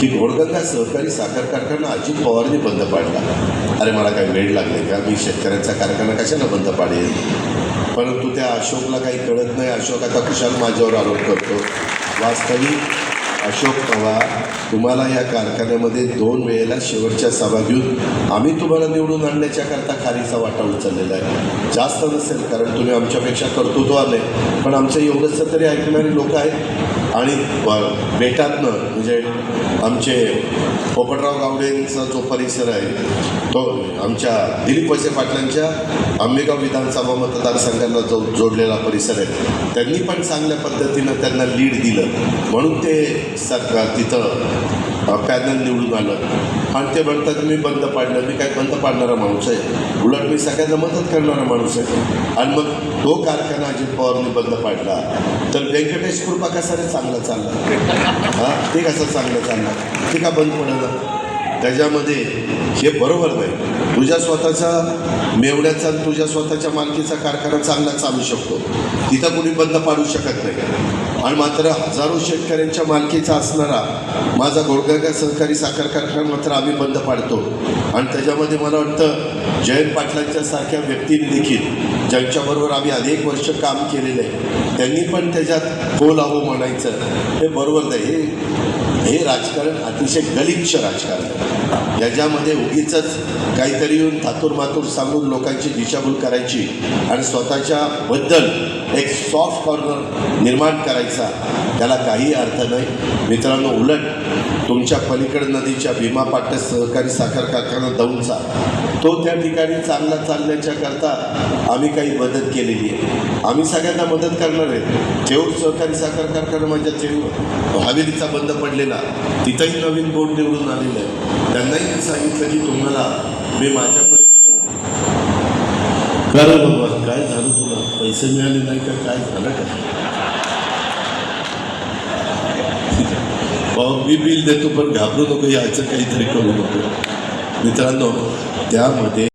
की घोडगंगा सहकारी साखर कारखाना अजित पवारने बंद पाडला. अरे मला काही वेळ लागले का? मी शेतकऱ्यांचा कारखाना कशाला बंद पाडेल? परंतु त्या अशोकला काही कळत नाही. अशोक आता कुशाल माझ्यावर आरोप करतो. वास्तविक अशोक पवार तुम्हाला या कारखान्यामध्ये दोन वेळेला शेवटच्या सभा घेऊन आम्ही तुम्हाला निवडून आणण्याच्याकरता खारीचा वाटा उचललेला आहे. जास्त नसेल कारण तुम्ही आमच्यापेक्षा कर्तृत्वाने पण आमचं एवढंसं तरी ऐकणारे लोक आहेत. आणि बेटातनं म्हणजे आमचे पोपटराव गावडेंचा जो परिसर आहे तो आमच्या दिलीप वैसे पाटलांच्या आंबेगाव विधानसभा मतदारसंघाला जो जोडलेला परिसर आहे त्यांनी पण चांगल्या पद्धतीनं त्यांना लीड दिलं. म्हणून ते सरकार तिथं पॅनल निवडून आलं आणि ते म्हणतात मी बंद पाडलं मी काय बंद पाडणारा माणूस आहे. उलट मी सगळ्यांना मदत करणारा माणूस आहे. आणि मग तो कारखाना अजित पवारने बंद पाडला. तर व्यंकटेश कृपा कसा रे चांगला चालला? हां? ते कसं चांगलं चाललं? ते का बंद पडलं? त्याच्यामध्ये हे बरोबर नाही. तुझ्या स्वतःचा मेवण्याचा तुझ्या स्वतःच्या मालकीचा कारखाना चांगला चालू शकतो. तिथं कुणी बंद पाडू शकत नाही. आणि मात्र हजारो शेतकऱ्यांच्या मालकीचा असणारा माझा गोरगंगा सहकारी साखर कारखाना मात्र आम्ही बंद पाडतो. आणि त्याच्यामध्ये मला वाटतं जयंत पाटलांच्या सारख्या व्यक्तीने देखील ज्यांच्याबरोबर आम्ही अनेक वर्ष काम केलेलं आहे त्यांनी पण त्याच्यात हो लावो म्हणायचं. हे बरोबर नाही. हे हे राजकारण अतिशय गलिच्छ राजकारण. याच्यामध्ये उगीच काहीतरी येऊन थातूर मातूर सांगून लोकांची दिशाभूल करायची आणि स्वतःच्या बद्दल एक सॉफ्ट कॉर्नर निर्माण करायचा त्याला काही अर्थ नाही. मित्रांनो उलट तुमच्या पलीकड नदीच्या भीमापाट्या सहकारी साखर कारखाना दौंडचा तो त्या ठिकाणी चांगला चालण्याच्या करता आम्ही काही मदत केलेली आहे. आम्ही सगळ्यांना मदत करणार आहे. चेऊर सहकारी साखर कारखाना म्हणजे चेऊर हवेलीचा बंद पडलेला तिथंही नवीन बोर्ड निवडून आलेलं आहे. त्यांनाही मी सांगितलं की तुम्हाला मी माझ्या कारण काय झालं तुला पैसे मिळाले नाही का? काय झालं का? भाऊ मी बिल देतो पण घाबरू नको याचं काहीतरी करू नको. मित्रांनो त्यामध्ये